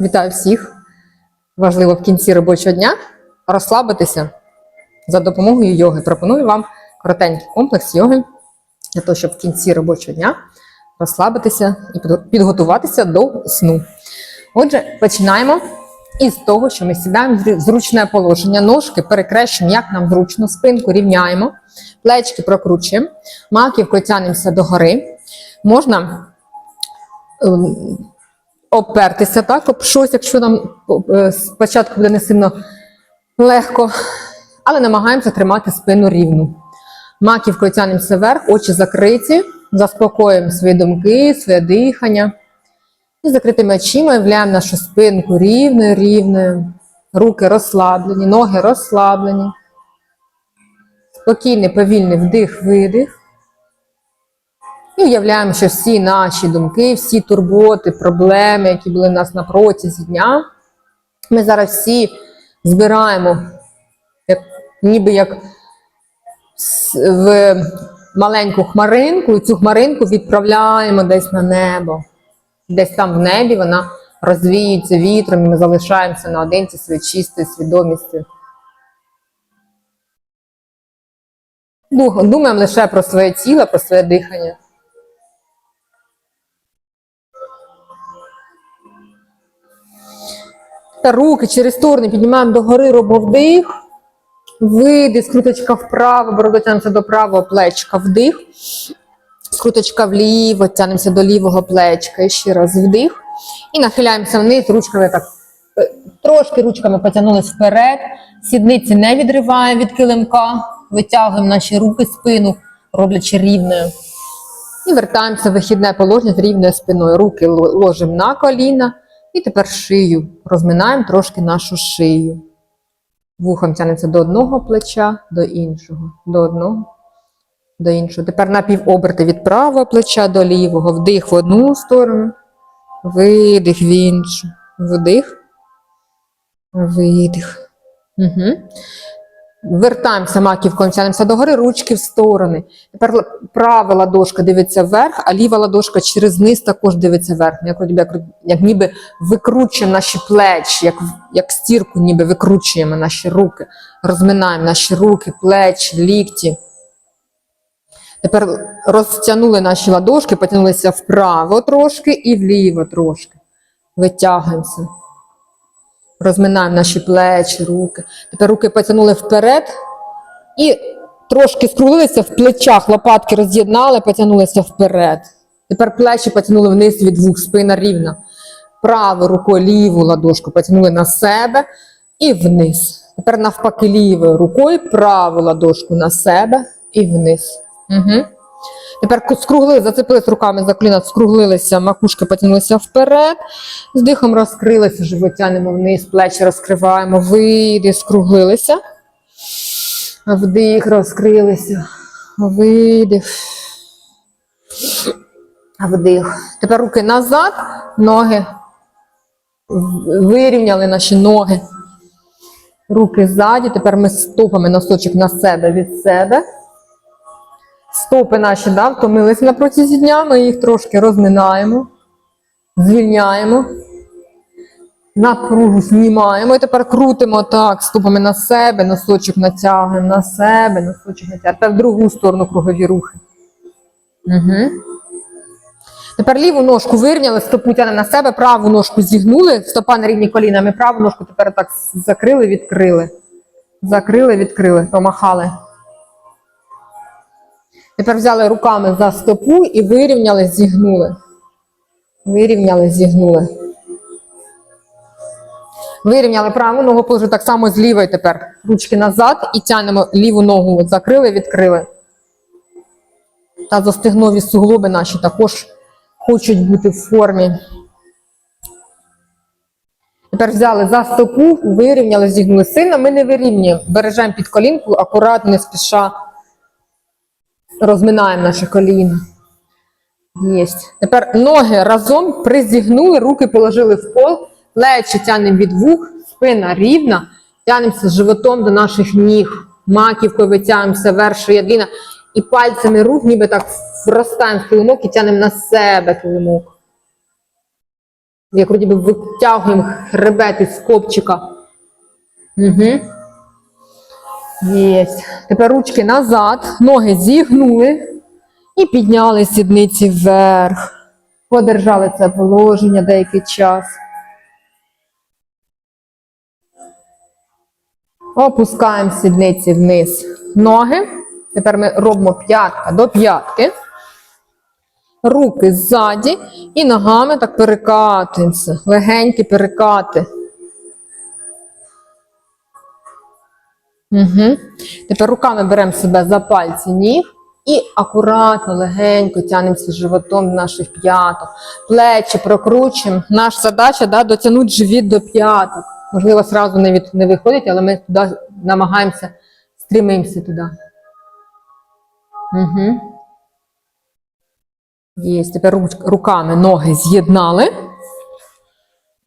Вітаю всіх! Важливо в кінці робочого дня розслабитися за допомогою йоги. Пропоную вам коротенький комплекс йоги для того, щоб в кінці робочого дня розслабитися і підго- підготуватися до сну. Отже, починаємо із того, що ми сідаємо в зручне положення, ножки перекрещуємо, як нам зручно, спинку рівняємо, плечки прокручуємо, маківкою тянемося догори. Можна ем, обпертися так, об щось, якщо нам е, спочатку буде не сильно легко, але намагаємося тримати спину рівну. Маківкою тянемося вверх, очі закриті, заспокоюємо свої думки, своє дихання. І закритими очима являємо нашу спинку рівною, рівною, руки розслаблені, ноги розслаблені. Спокійний, повільний вдих, видих. І уявляємо, що всі наші думки, всі турботи, проблеми, які були в нас на протязі дня, ми зараз всі збираємо, як, ніби як в маленьку хмаринку, і цю хмаринку відправляємо десь на небо. Десь там в небі вона розвіюється вітром, і ми залишаємося наодинці своєю чистою свідомістю. Думаємо лише про своє тіло, про своє дихання. Та руки через сторони піднімаємо догори, робимо вдих. Видих, скруточка вправо, бороду тянемося до правого плечка, вдих. Скруточка вліво, тянемося до лівого плечка. І ще раз вдих. І нахиляємося вниз, ручками так. е, Трошки ручками потягнулись вперед. Сідниці не відриваємо від килимка. Витягуємо наші руки, спину, роблячи рівною. І вертаємося в вихідне положення з рівною спиною. Руки ложимо на коліна. І тепер шию. Розминаємо трошки нашу шию. Вухом тянеться до одного плеча, до іншого, до одного, до іншого. Тепер напівоберти від правого плеча до лівого. Вдих в одну сторону, видих в іншу. Вдих, видих. Угу. Вертаємося маківкою, тягнемося догори, ручки в сторони. Тепер права ладошка дивиться вверх, а ліва ладошка через низ також дивиться вверх. Як, ніби- як, як ніби викручуємо наші плечі, як, як стірку ніби викручуємо наші руки, розминаємо наші руки, плечі, лікті. Тепер розтягнули наші ладошки, потягнулися вправо трошки і вліво трошки. Витягуємося. Розминаємо наші плечі, руки. Тепер руки потягнули вперед і трошки скруглилися в плечах, лопатки роз'єднали, потягнулися вперед. Тепер плечі потягнули вниз від вух, спина рівна. Правою рукою ліву ладошку потягнули на себе і вниз. Тепер навпаки лівою рукою праву ладошку на себе і вниз. Угу. Тепер скруглили, зацепились руками за коліна, скруглилися, макушки потягнулися вперед. З дихом розкрилися, живот тянемо вниз, плечі розкриваємо, видих, скруглилися. Вдих, розкрилися. Видих. Вдих. Тепер руки назад, ноги. Вирівняли наші ноги. Руки ззаді. Тепер ми стопами носочок на себе від себе. Стопи наші да, втомилися на протязі дня, ми їх трошки розминаємо, звільняємо. Напругу знімаємо і тепер крутимо так, стопами на себе, носочок натягуємо на себе, носочок натягуємо. Тепер в другу сторону кругові рухи. Угу. Тепер ліву ножку вирівняли, стопу тягнемо на себе, праву ножку зігнули, стопа на рівні колінами, праву ножку тепер так закрили, відкрили. Закрили, відкрили, помахали. Тепер взяли руками за стопу і вирівняли, зігнули. Вирівняли, зігнули. Вирівняли праву ногу, положили так само з лівої тепер. Ручки назад і тянемо ліву ногу. От Закрили, відкрили. Та застигнові суглоби наші також хочуть бути в формі. Тепер взяли за стопу, вирівняли, зігнули сильно. Ми не вирівнюємо. Бережемо під колінку, акуратно, не спіша. Розминаємо наші коліна. Єсть. Тепер ноги разом призігнули, руки положили в пол, плечі тягнемо від вух, спина рівна, тягнемося животом до наших ніг, маківкою витягнемося вверх, шия длінна, і пальцями рук, ніби так вростаємо в килимок і тягнемо на себе килимок. Як вроді би витягуємо хребет із копчика. Угу. Єсть. Тепер ручки назад, ноги зігнули і підняли сідниці вверх. Подержали це положення деякий час. Опускаємо сідниці вниз. Ноги. Тепер ми робимо п'ятка до п'ятки. Руки ззаді і ногами так перекатуємося. Легенькі перекати. Угу. Тепер руками беремо себе за пальці ніг і акуратно, легенько тягнемося животом наших п'яток. Плечі прокручуємо. Наша задача да, дотягнути живіт до п'яток. Можливо, одразу не, не виходить, але ми туди намагаємося, стримаємося туди. Угу. Є. Тепер руками ноги з'єднали.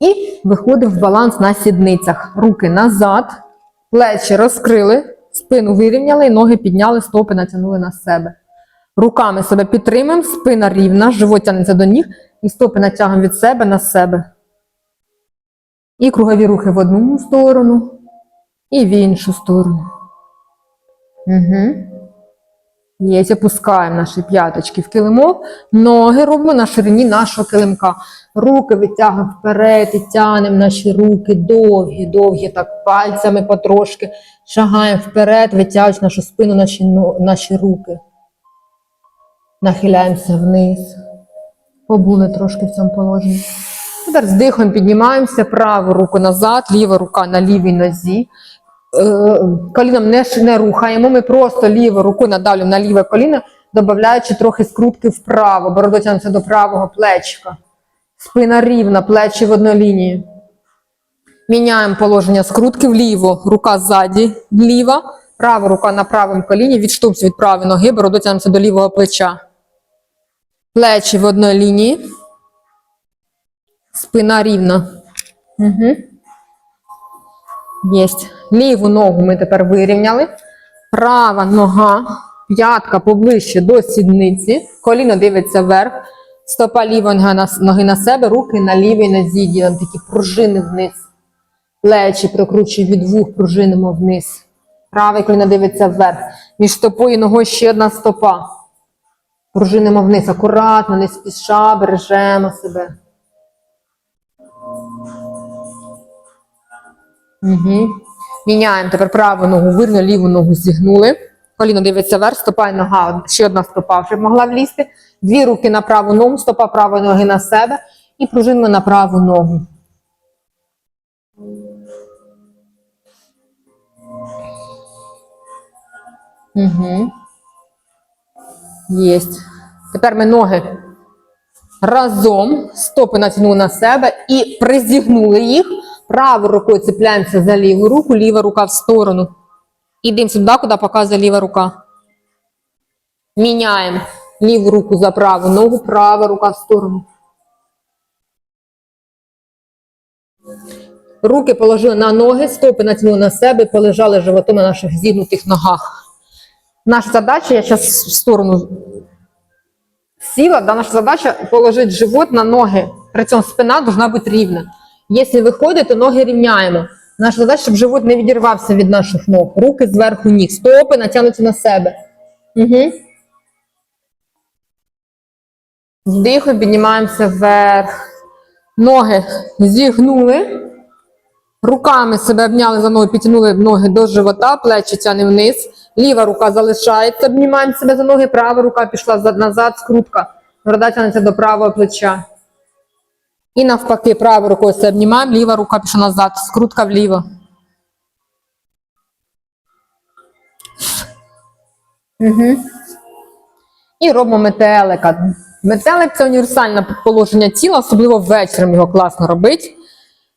І виходимо в баланс на сідницях. Руки назад, плечі розкрили, спину вирівняли, ноги підняли, стопи натягнули на себе. Руками себе підтримуємо, спина рівна, живот тягнеться до ніг, і стопи натягуємо від себе на себе. І кругові рухи в одну сторону, і в іншу сторону. Угу. Є, опускаємо наші п'яточки в килимок, ноги робимо на ширині нашого килимка. Руки витягуємо вперед і тягнемо наші руки довгі, довгі, так пальцями потрошки. Шагаємо вперед, витягуючи нашу спину, наші, наші руки. Нахиляємося вниз. Побули трошки в цьому положенні. Тепер з піднімаємося, праву руку назад, ліва рука на лівій нозі. Е, коліном не, не рухаємо, ми просто ліву руку надавлюємо на ліве коліно, додаючи трохи скрутки вправо, бороду тягнеться до правого плечика. Спина рівна, плечі в одній лінії. Міняємо положення скрутки вліво, рука ззаді, ліва, права рука на правому коліні, відштовхується від правої ноги, бороду тягнеться до лівого плеча. Плечі в одній лінії. Спина рівна. Угу. Єсть. Ліву ногу ми тепер вирівняли. Права нога, п'ятка поближче до сідниці. Коліно дивиться вверх. Стопа лівої ноги на, себе, руки на лівій нозі. Ділимо такі пружини вниз. Плечі прокручуємо від вух, пружинимо вниз. Праве коліно дивиться вверх. Між стопою і ногою ще одна стопа. Пружинимо вниз. Акуратно, не спіша, бережемо себе. Угу. Міняємо тепер праву ногу, вирно ліву ногу зігнули. Коліно дивиться вверх, стопа і нога, ще одна стопа вже могла влізти. Дві руки на праву ногу, стопа правої ноги на себе і пружинимо на праву ногу. Угу. Єсть. Тепер ми ноги разом, стопи натягнули на себе і призігнули їх. Правою рукою цепляємося за ліву руку, ліва рука в сторону. Ідемо сюди, куди показує ліва рука. Міняємо ліву руку за праву ногу, права рука в сторону. Руки положили на ноги, стопи натягнули на себе, полежали животом на наших зігнутих ногах. Наша задача, я зараз в сторону сіла, да, наша задача положити живот на ноги. При цьому спина должна бути рівна. Якщо виходить, то ноги рівняємо. Наша задача, щоб живот не відірвався від наших ног. Руки зверху ніг, стопи натягнуті на себе. Угу. Вдихом піднімаємося вверх. Ноги зігнули. Руками себе обняли за ноги, підтягнули ноги до живота, плечі тягнемо вниз. Ліва рука залишається, обнімаємо себе за ноги, права рука пішла назад, скрутка. Борода тягнеться до правого плеча. І навпаки, правою рукою себе обнімаємо, ліва рука пішла назад, скрутка вліво. Угу. І робимо метелика. Метелик це універсальне положення тіла, особливо ввечері його класно робити.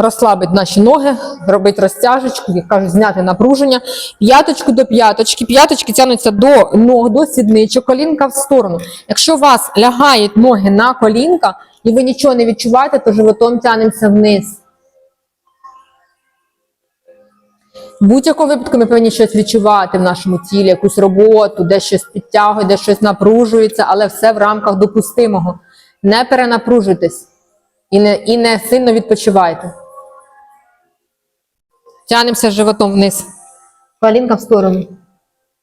Розслабить наші ноги, робить розтяжечку, як кажуть, зняти напруження. П'яточку до п'яточки. П'яточки тягнуться до ног, до сідничок, колінка в сторону. Якщо у вас лягають ноги на колінка і ви нічого не відчуваєте, то животом тягнемося вниз. Будь-якому випадку ми повинні щось відчувати в нашому тілі, якусь роботу, де щось підтягує, де щось напружується, але все в рамках допустимого. Не перенапружуйтесь. І не, і не сильно відпочивайте. Тянемося животом вниз. Колінка в сторону.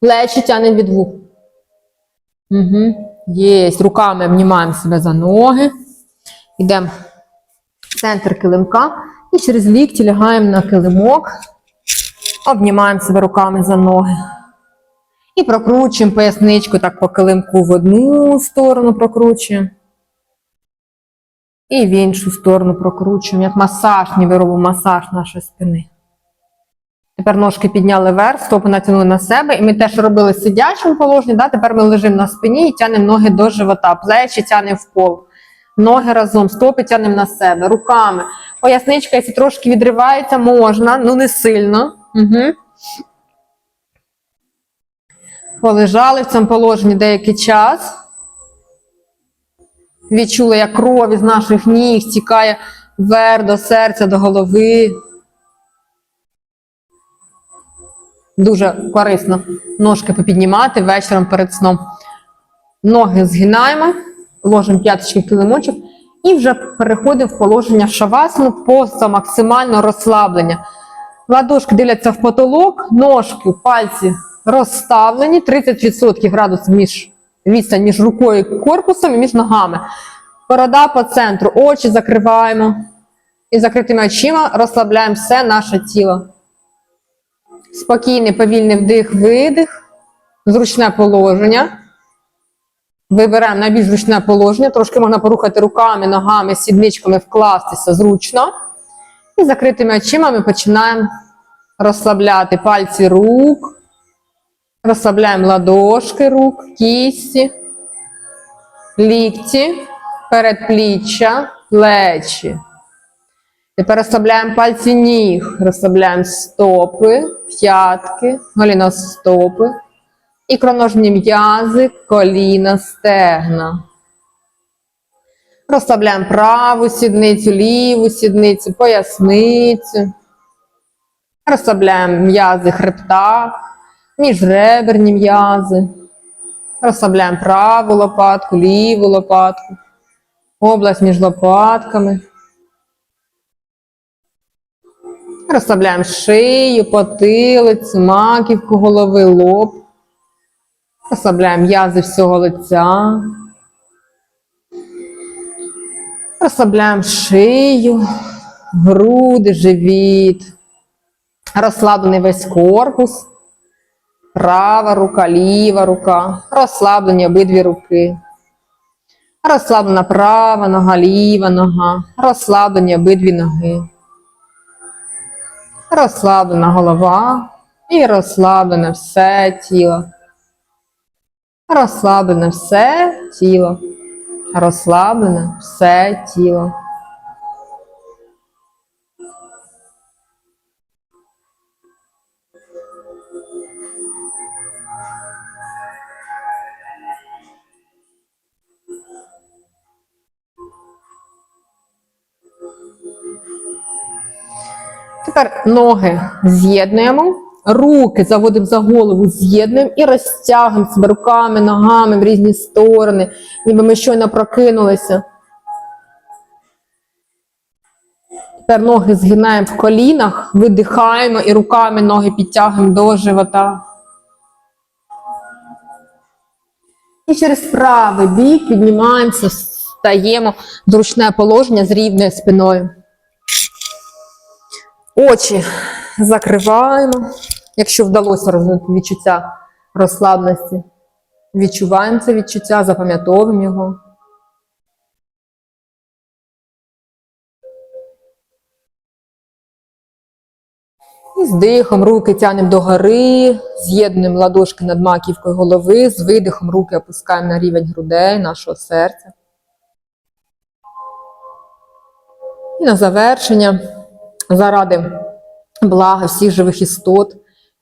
Плечі тянемо від вух. Угу. Єсть. Руками обнімаємо себе за ноги. Йдемо в центр килимка і через лікті лягаємо на килимок. Обнімаємо себе руками за ноги. І прокручуємо поясничку так по килимку в одну сторону прокручуємо. І в іншу сторону прокручуємо, як масаж, ніби робимо масаж нашої спини. Тепер ножки підняли вверх, стопи натягнули на себе. І ми те, що робили в сидячому положенні, да, тепер ми лежимо на спині і тягнемо ноги до живота, плечі тягнемо в пол. Ноги разом, стопи тягнемо на себе, руками. Поясничка, якщо трошки відривається, можна, ну не сильно. Угу. Полежали в цьому положенні деякий час. Відчули, як кров із наших ніг стікає вверх до серця, до голови. Дуже корисно ножки попіднімати вечором перед сном. Ноги згинаємо, ложимо п'яточки килимочок і вже переходимо в положення шавасану просто максимально розслаблення. Ладошки дивляться в потолок, ножки, пальці розставлені, 30% градус між відстань між рукою і корпусом і між ногами. Борода по центру, очі закриваємо. І закритими очима розслабляємо все наше тіло. Спокійний, повільний вдих, видих, зручне положення. Вибираємо найбільш зручне положення. Трошки можна порухати руками, ногами, сідничками, вкластися зручно. І закритими очима ми починаємо розслабляти пальці рук. Розслабляємо ладошки рук, кісті, лікті, передпліччя, плечі. Тепер розслабляємо пальці ніг, розслабляємо стопи, п'ятки, голіностопи, ікроножні м'язи, коліна, стегна. Розслабляємо праву сідницю, ліву сідницю, поясницю. Розслабляємо м'язи хребта, міжреберні м'язи. Розслабляємо праву лопатку, ліву лопатку, область між лопатками. Розслабляємо шию, потилицю, маківку голови, лоб. Розслабляємо м'язи всього лиця. Розслабляємо шию, груди, живіт. Розслаблений весь корпус. Права рука, ліва рука. Розслаблені обидві руки. Розслаблена права нога, ліва нога. Розслаблені обидві ноги. Розслаблена голова і розслаблене все тіло. Розслаблене все тіло. Розслаблене все тіло. Тепер ноги з'єднуємо, руки заводимо за голову, з'єднуємо і розтягуємо себе руками, ногами в різні сторони, ніби ми щойно прокинулися. Тепер ноги згинаємо в колінах, видихаємо і руками ноги підтягуємо до живота. І через правий бік піднімаємося, стаємо в зручне положення з рівною спиною. Очі закриваємо. Якщо вдалося відчуття розслабленості, відчуваємо це відчуття, запам'ятовуємо його. І з дихом руки тянемо догори, з'єднуємо ладошки над маківкою голови, з видихом руки опускаємо на рівень грудей нашого серця. І на завершення, заради блага всіх живих істот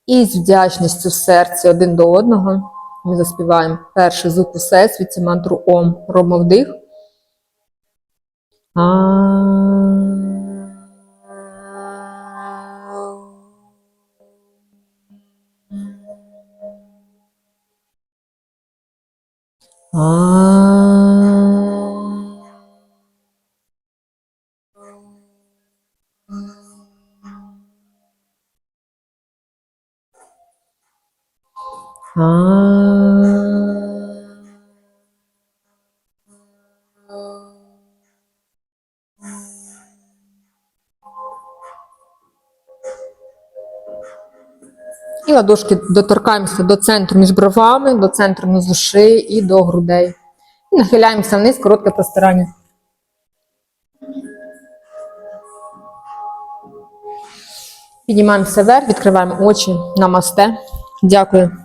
і з вдячністю в серці один до одного, ми заспіваємо перший звук у всесвіті, мантру Ом. Робимо вдих. А. І ладошки доторкаємося до центру між бровами, до центру низу шиї і до грудей. І нахиляємося вниз, коротке простирання. Піднімаємося вверх, відкриваємо очі. Намасте. Дякую.